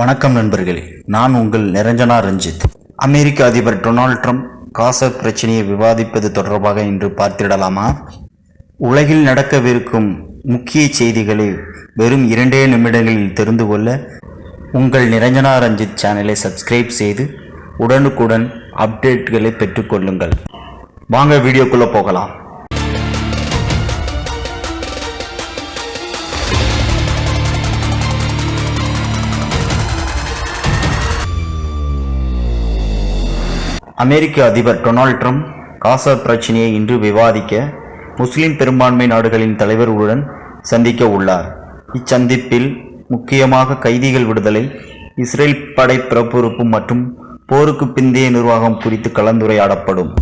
வணக்கம் நண்பர்களே. நான் உங்கள் நிரஞ்சனா ரஞ்சித். அமெரிக்க அதிபர் டொனால்ட் ட்ரம்ப் காச பிரச்சனையை விவாதிப்பது தொடர்பாக இன்று பார்த்திடலாமா? உலகில் நடக்கவிருக்கும் முக்கிய செய்திகளை வெறும் இரண்டே நிமிடங்களில் தெரிந்து கொள்ள உங்கள் நிரஞ்சனா ரஞ்சித் சேனலை சப்ஸ்கிரைப் செய்து உடனுக்குடன் அப்டேட்களை பெற்றுக்கொள்ளுங்கள் வாங்க வீடியோக்குள்ளே போகலாம். அமெரிக்க அதிபர் டொனால்ட் ட்ரம்ப் காசா பிரச்சினையை இன்று விவாதிக்க முஸ்லிம் பெரும்பான்மை நாடுகளின் தலைவர்களுடன் சந்திக்க உள்ளார். இச்சந்திப்பில் முக்கியமாக கைதிகள் விடுதலை இஸ்ரேல் படை பிறப்புறுப்பு மற்றும் போருக்கு பிந்தைய நிர்வாகம் குறித்து கலந்துரையாடப்படும்.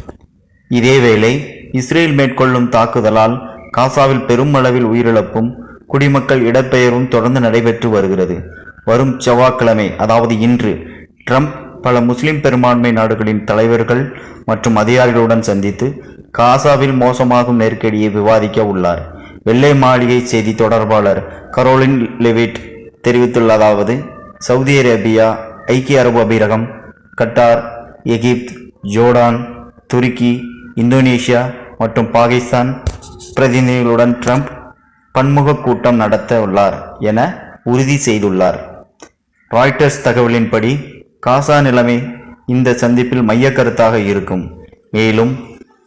இதேவேளை இஸ்ரேல் மேற்கொள்ளும் தாக்குதலால் காசாவில் பெரும் அளவில் உயிரிழப்பும் குடிமக்கள் இடப்பெயர்வும் தொடர்ந்து நடைபெற்று வருகிறது. வரும் செவ்வாய்க்கிழமை அதாவது இன்று ட்ரம்ப் பல முஸ்லிம் பெரும்பான்மை நாடுகளின் தலைவர்கள் மற்றும் அதிகாரிகளுடன் சந்தித்து காசாவில் மோசமாகும் நெருக்கடியை விவாதிக்க உள்ளார். வெள்ளை மாளிகை செய்தி தொடர்பாளர் கரோலின் லெவிட் தெரிவித்துள்ளதாவது சவுதி அரேபியா ஐக்கிய அரபு அமீரகம் கட்டார் எகிப்து ஜோர்டான் துருக்கி இந்தோனேஷியா மற்றும் பாகிஸ்தான் பிரதிநிதிகளுடன் ட்ரம்ப் பன்முக கூட்டம் நடத்த உள்ளார் என உறுதி செய்துள்ளார். ராய்ட்டர்ஸ் தகவலின்படி காசா நிலைமை இந்த சந்திப்பில் மையக்கருத்தாக இருக்கும். மேலும்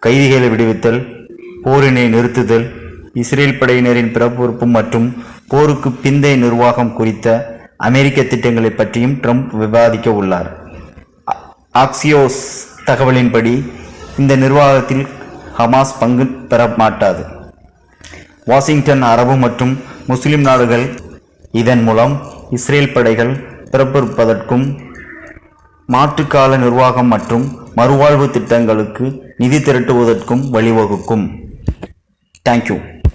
கைதிகளை விடுவித்தல் போரினை நிறுத்துதல் இஸ்ரேல் படையினரின் பிறப்புறுப்பு மற்றும் போருக்கு பிந்தைய நிர்வாகம் குறித்த அமெரிக்க திட்டங்களை பற்றியும் ட்ரம்ப் விவாதிக்க உள்ளார். ஆக்சியோஸ் தகவலின்படி இந்த நிர்வாகத்தில் ஹமாஸ் பங்கு பெற மாட்டாது. வாஷிங்டன் அரபு மற்றும் முஸ்லிம் நாடுகள் இதன் மூலம் இஸ்ரேல் படைகள் பிறப்பிருப்பதற்கும் மாற்றுக்கால நிர்வாகம் மற்றும் மறுவாழ்வு திட்டங்களுக்கு நிதி திரட்டுவதற்கும் வழிவகுக்கும். தேங்க்யூ